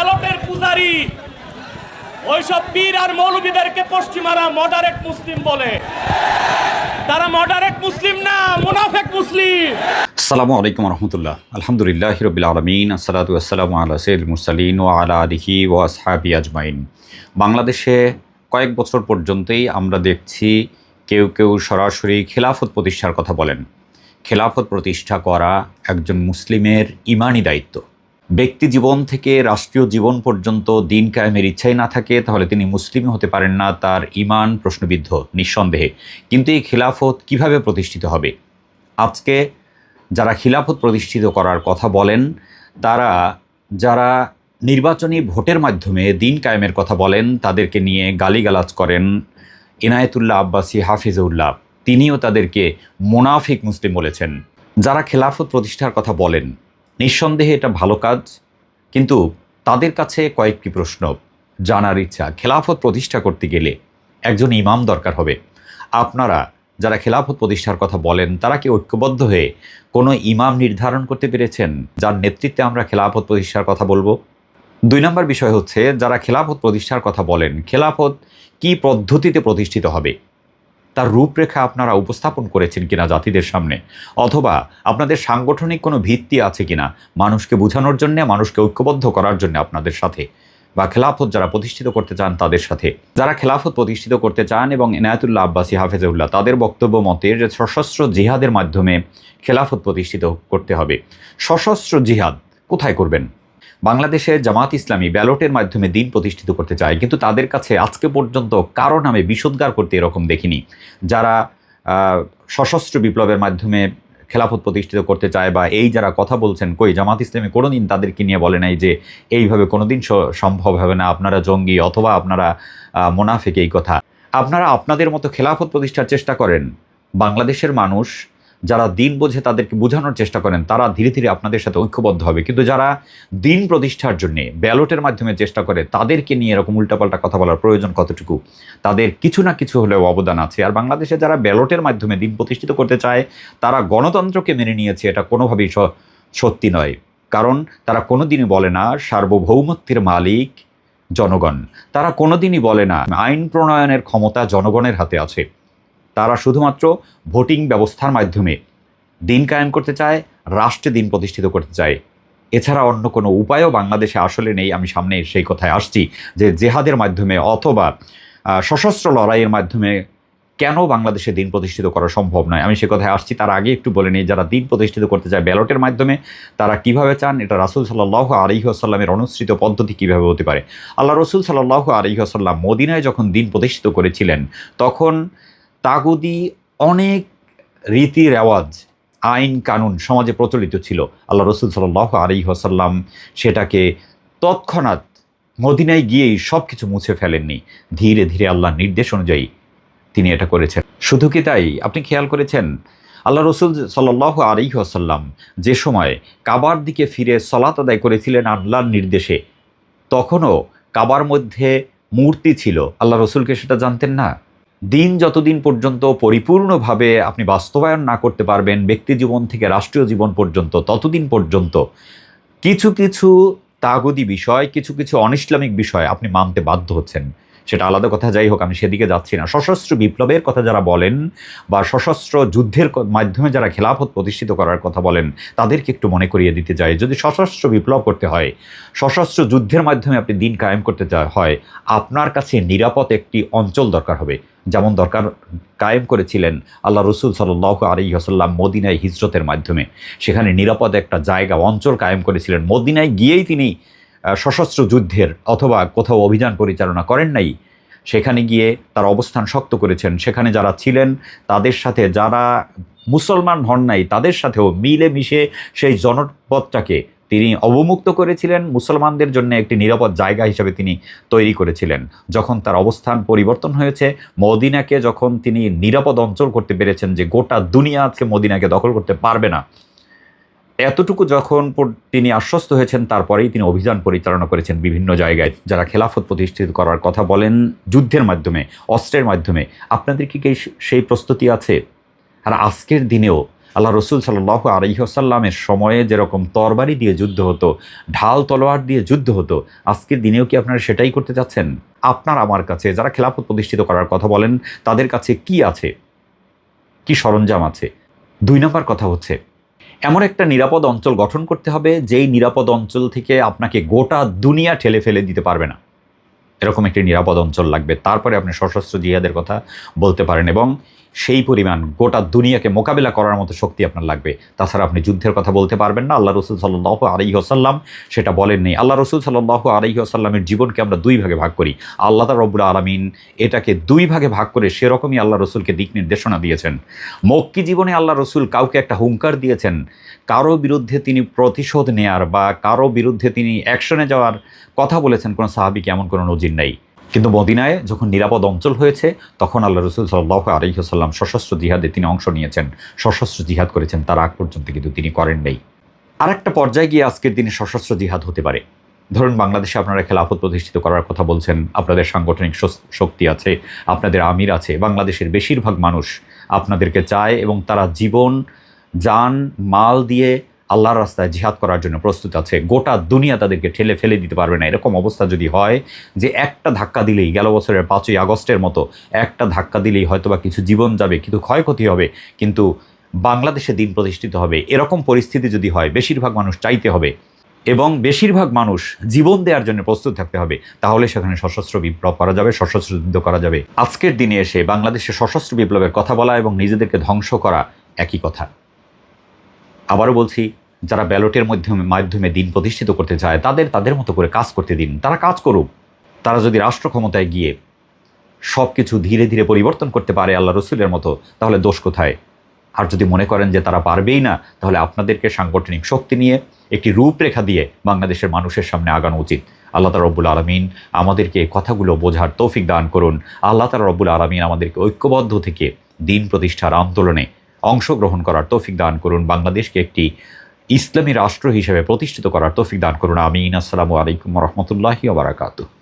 ব্যালটের পূজারি। ওইসব পীর আর মৌলবীদেরকে পশ্চিমারা মডারেট মুসলিম বলে। তারা মডারেট মুসলিম না, মুনাফেক মুসলিম। আসসালামু আলাইকুম রহমতুল্লাহ। আলহামদুলিল্লাহ রবিল আলমিন, আসসালাতু আসসালামু আলা সৈল মুরসালিন ও আলা আলিহি ও আসহাবি আজমাইন। বাংলাদেশে কয়েক বছর পর্যন্তই আমরা দেখছি কেউ কেউ সরাসরি খেলাফত প্রতিষ্ঠার কথা বলেন। খেলাফত প্রতিষ্ঠা করা একজন মুসলিমের ইমানি দায়িত্ব। ব্যক্তি জীবন থেকে রাষ্ট্রীয় জীবন পর্যন্ত দিন কায়েমের ইচ্ছাই না থাকে, তাহলে তিনি মুসলিম হতে পারেন না, তার ইমান প্রশ্নবিদ্ধ, নিঃসন্দেহে। কিন্তু এই খিলাফত কীভাবে প্রতিষ্ঠিত হবে? আজকে যারা খিলাফত প্রতিষ্ঠিত করার কথা বলেন, তারা যারা নির্বাচনী ভোটের মাধ্যমে দিন কায়েমের কথা বলেন, তাদেরকে নিয়ে গালিগালাজ করেন ইনায়েতুল্লাহ আব্বাসী, হাফিজউল্লাহ। তিনিও তাদেরকে মোনাফিক মুসলিম বলেছেন। যারা খেলাফত প্রতিষ্ঠার কথা বলেন নিঃসন্দেহে এটা ভালো কাজ, কিন্তু তাদের কাছে কয়েকটি প্রশ্ন জানার ইচ্ছা। খেলাফত প্রতিষ্ঠা করতে গেলে একজন ইমাম দরকার হবে। আপনারা যারা খেলাফত প্রতিষ্ঠার কথা বলেন, তারা কি ঐক্যবদ্ধ হয়ে কোনো ইমাম নির্ধারণ করতে পেরেছেন, যার নেতৃত্বে আমরা খেলাফত প্রতিষ্ঠার কথা বলব? দুই নম্বর বিষয় হচ্ছে, যারা খেলাফত প্রতিষ্ঠার কথা বলেন, খেলাফত কি পদ্ধতিতে প্রতিষ্ঠিত হবে? তার রূপরেখা আপনারা উপস্থাপন করেছেন কিনা জাতিদের সামনে? অথবা আপনাদের সাংগঠনিক কোনো ভিত্তি আছে কিনা? মানুষকে বোঝানোর জন্য, মানুষকে ঐক্যবদ্ধ করার জন্য আপনাদের সাথে বা খেলাফত যারা প্রতিষ্ঠিত করতে চান তাদের সাথে। যারা খেলাফত প্রতিষ্ঠিত করতে চান এবং এনায়তুল্লাহ আব্বাসী হাফেজউল্লাহ তাদের বক্তব্য মতে যে সশস্ত্র জিহাদের মাধ্যমে খেলাফত প্রতিষ্ঠিত করতে হবে। সশস্ত্র জিহাদ কোথায় করবেন? বাংলাদেশে জামাত ইসলামী ব্যালটের মাধ্যমে দিন প্রতিষ্ঠিত করতে চায়, কিন্তু তাদের কাছে আজকে পর্যন্ত কারও নামে বিষোদ্গার করতে এরকম দেখিনি। যারা সশস্ত্র বিপ্লবের মাধ্যমে খেলাফত প্রতিষ্ঠিত করতে চায় বা এই যারা কথা বলছেন, কই জামাত ইসলামী কোনোদিন তাদেরকে নিয়ে বলে নাই যে এইভাবে কোনোদিন স- সম্ভব হবে না, আপনারা জঙ্গি অথবা আপনারা মোনাফেক এই কথা। আপনারা আপনাদের মতো খেলাফত প্রতিষ্ঠার চেষ্টা করেন। বাংলাদেশের মানুষ যারা দিন বোঝে তাদেরকে বোঝানোর চেষ্টা করেন, তারা ধীরে ধীরে আপনাদের সাথে ঐক্যবদ্ধ হবে। কিন্তু যারা দিন প্রতিষ্ঠার জন্যে ব্যালটের মাধ্যমে চেষ্টা করে, তাদেরকে নিয়ে এরকম উল্টাপাল্টা কথা বলার প্রয়োজন কতটুকু? তাদের কিছু না কিছু হলেও অবদান আছে। আর বাংলাদেশে যারা ব্যালটের মাধ্যমে দিন প্রতিষ্ঠিত করতে চায়, তারা গণতন্ত্রকে মেনে নিয়েছে, এটা কোনোভাবেই সত্যি নয়। কারণ তারা কোনোদিনই বলে না, সার্বভৌমত্বের মালিক জনগণ। তারা কোনোদিনই বলে না, আইন প্রণয়নের ক্ষমতা জনগণের হাতে আছে। তারা শুধুমাত্র ভোটিং ব্যবস্থার মাধ্যমে দিন কায়েম করতে চায়, রাষ্ট্রে দিন প্রতিষ্ঠিত করতে চায়। এছাড়া অন্য কোনো উপায়ও বাংলাদেশে আসলে নেই। আমি সামনে সেই কথায় আসছি যে জেহাদের মাধ্যমে অথবা সশস্ত্র লড়াইয়ের মাধ্যমে কেন বাংলাদেশে দিন প্রতিষ্ঠিত করা সম্ভব নয়? আমি সে কথায় আসছি। তার আগে একটু বলে নিই, যারা দিন প্রতিষ্ঠিত করতে চায় ব্যালটের মাধ্যমে, তারা কীভাবে চান? এটা রাসুল সাল্লাহ আলিহাসাল্লামের অনুসৃত পদ্ধতি কীভাবে হতে পারে? আল্লাহ রসুল সাল্লাহ আলিহাসাল্লাম মদিনায় যখন দিন প্রতিষ্ঠিত করেছিলেন, তখন তাগুদি অনেক রীতি রেওয়াজ, আইন কানুন, সমাজে প্রচলিত ছিল। আল্লাহ রসুল সাল্লাহ আলী হাসাল্লাম সেটাকে তৎক্ষণাৎ মদিনায় গিয়েই সব কিছু মুছে ফেলেননি। ধীরে ধীরে আল্লাহর নির্দেশ অনুযায়ী তিনি এটা করেছেন। শুধু কি তাই? আপনি খেয়াল করেছেন? আল্লাহ রসুল সাল্লাহ আলী আসাল্লাম যে সময় কাবার দিকে ফিরে সলাত আদায় করেছিলেন আল্লাহর নির্দেশে, তখনও কাবার মধ্যে মূর্তি ছিল। আল্লাহ রসুলকে সেটা জানতেন না? দিন যতদিন পর্যন্ত পরিপূর্ণভাবে আপনি বাস্তবায়ন না করতে পারবেন, ব্যক্তি জীবন থেকে রাষ্ট্রীয় জীবন পর্যন্ত ততদিন পর্যন্ত, কিছু কিছু তাগদি বিষয়, কিছু কিছু অনিসলামিক বিষয় আপনি মানতে বাধ্য হচ্ছেন। সেটা আলাদা কথা, যাই হোক, আমি সেদিকে যাচ্ছি না। সশস্ত্র বিপ্লবের কথা যারা বলেন বা সশস্ত্র যুদ্ধের মাধ্যমে যারা খেলাফত প্রতিষ্ঠিত করার কথা বলেন, তাদেরকে একটু মনে করিয়ে দিতে চাই। যদি সশস্ত্র বিপ্লব করতে হয়, সশস্ত্র যুদ্ধের মাধ্যমে আপনি দিন কায়েম করতে হয়, আপনার কাছে নিরাপদ একটি অঞ্চল দরকার হবে। যেমন দরকার, কায়েম করেছিলেন আল্লাহ রসুল সাল্লাহ আলী হাসাল্লাম মদিনায় হিজরতের মাধ্যমে। সেখানে নিরাপদ একটা জায়গা, অঞ্চল কায়েম করেছিলেন। মদিনায় গিয়েই তিনি সশস্ত্র যুদ্ধের অথবা কোথাও অভিযান পরিচালনা করেন নাই সেখানে গিয়ে তার অবস্থান শক্ত করেছেন। সেখানে যারা ছিলেন, তাদের সাথে যারা মুসলমান হন নাই, তাদের সাথেও মিলে মিশে সেই জনপদটাকে তিনি অবমুক্ত করেছিলেন। মুসলমানদের জন্য একটি নিরাপদ জায়গা হিসেবে তিনি তৈরি করেছিলেন। যখন তার অবস্থান পরিবর্তন হয়েছে, মদিনাকে যখন তিনি নিরাপদ অঞ্চল করতে পেরেছেন, যে গোটা দুনিয়া আজকে মদিনাকে দখল করতে পারবে না এতটুকু যখন তিনি আশ্বস্ত হয়েছেন, তারপরেই তিনি অভিযান পরিচালনা করেছেন বিভিন্ন জায়গায়। যারা খেলাফত প্রতিষ্ঠিত করার কথা বলেন যুদ্ধের মাধ্যমে, অস্ত্রের মাধ্যমে, আপনাদের কি কি সেই প্রস্তুতি আছে? আর আজকের দিনেও আল্লাহ রসুল সাল্লাহ আলহিহসাল্লামের সময়ে যেরকম তরবারি দিয়ে যুদ্ধ হতো, ঢাল তলোয়ার দিয়ে যুদ্ধ হতো, আজকের দিনেও কি আপনারা সেটাই করতে চাচ্ছেন আপনার আমার কাছে, যারা খেলাফত প্রতিষ্ঠিত করার কথা বলেন, তাদের কাছে কি আছে? কি সরঞ্জাম আছে? দুই নম্বর কথা হচ্ছে এমন একটা নিরাপদ অঞ্চল গঠন করতে হবে, যেই নিরাপদ অঞ্চল থেকে আপনাকে গোটা দুনিয়া ঠেলে ফেলে দিতে পারবে না। এরকম একটি নিরাপদ অঞ্চল লাগবে। তারপরে আপনি সশস্ত্র জিহাদের কথা বলতে পারেন এবং সেই পরিমাণ গোটা দুনিয়াকে মোকাবিলা করার মতো শক্তি আপনার লাগবে। তাছাড়া আপনি যুদ্ধের কথা বলতে পারবেন না। আল্লাহ রসুল সাল্লাহ আলহি আসাল্লাম সেটা বলেননি আল্লাহ রসুল সাল্লাহ আলহি আসাল্লামের জীবনকে আমরা দুই ভাগে ভাগ করি। আল্লাহ রব্বুল আলমিন এটাকে দুই ভাগে ভাগ করে সেরকমই আল্লাহ রসুলকে দিক নির্দেশনা দিয়েছেন। মক্কি জীবনে আল্লাহ রসুল কাউকে একটা হুঙ্কার দিয়েছেন। কারও বিরুদ্ধে তিনি প্রতিশোধ নেয়ার বা কারও বিরুদ্ধে তিনি অ্যাকশনে যাওয়ার কথা বলেছেন কোনো সাহাবিকে এমন কোনো নজির নেই। কিন্তু মদিনায় যখন নিরাপদ অঞ্চল হয়েছে, তখন আল্লাহ রসুল সাল্লাহ আলহিহাল্লাম সশস্ত্র জিহাদে তিনি অংশ নিয়েছেন। সশস্ত্র জিহাদ করেছেন, তার আগ পর্যন্ত কিন্তু তিনি করেন নেই। আর একটা পর্যায়ে গিয়ে আজকের দিনে সশস্ত্র জিহাদ হতে পারে। ধরুন বাংলাদেশে আপনারা খেলাফত প্রতিষ্ঠিত করার কথা বলছেন, আপনাদের সাংগঠনিক শক্তি আছে, আপনাদের আমির আছে, বাংলাদেশের বেশিরভাগ মানুষ আপনাদেরকে চায় এবং তারা জীবন, যান, মাল দিয়ে আল্লাহর রাস্তায় জিহাদ করার জন্য প্রস্তুত আছে। গোটা দুনিয়া তাদেরকে ঠেলে ফেলে দিতে পারবে না। এরকম অবস্থা যদি হয় যে একটা ধাক্কা দিলেই, গেল বছরের পাঁচই আগস্টের মতো একটা ধাক্কা দিলেই হয়তোবা কিছু জীবন যাবে, কিছু ক্ষয়ক্ষতি হবে, কিন্তু বাংলাদেশে দিন প্রতিষ্ঠিত হবে। এরকম পরিস্থিতি যদি হয়, বেশিরভাগ মানুষ চাইতে হবে এবং বেশিরভাগ মানুষ জীবন দেওয়ার জন্য প্রস্তুত থাকতে হবে, তাহলে সেখানে সশস্ত্র বিপ্লব করা যাবে, সশস্ত্র যুদ্ধ করা যাবে। আজকের দিনে এসে বাংলাদেশে সশস্ত্র বিপ্লবের কথা বলা এবং নিজেদেরকে ধ্বংস করা একই কথা। আবারও বলছি, যারা ব্যালটের মাধ্যমে মাধ্যমে দিন প্রতিষ্ঠিত করতে চায়, তাদের তাদের মতো করে কাজ করতে দিন। তারা কাজ করুক। তারা যদি রাষ্ট্র ক্ষমতায় গিয়ে সব কিছু ধীরে ধীরে পরিবর্তন করতে পারে আল্লাহ রসুলের মতো, তাহলে দোষ কোথায়? আর যদি মনে করেন যে তারা পারবেই না, তাহলে আপনাদেরকে সাংগঠনিক শক্তি নিয়ে একটি রূপরেখা দিয়ে বাংলাদেশের মানুষের সামনে আগানো উচিত। আল্লাহ তালা রব্বুল আলমিন আমাদেরকে কথাগুলো বোঝার তৌফিক দান করুন। আল্লাহ তালা রব্বুল আলমিন আমাদেরকে ঐক্যবদ্ধ থেকে দিন প্রতিষ্ঠার আন্দোলনে অংশগ্রহণ করার তৌফিক দান করুন। বাংলাদেশকে একটি ইসলামী রাষ্ট্র হিসেবে প্রতিষ্ঠিত করার তৌফিক দান করুন। আমিন। আসসালামু আলাইকুম রহমতুল্লাহি বারাকাতু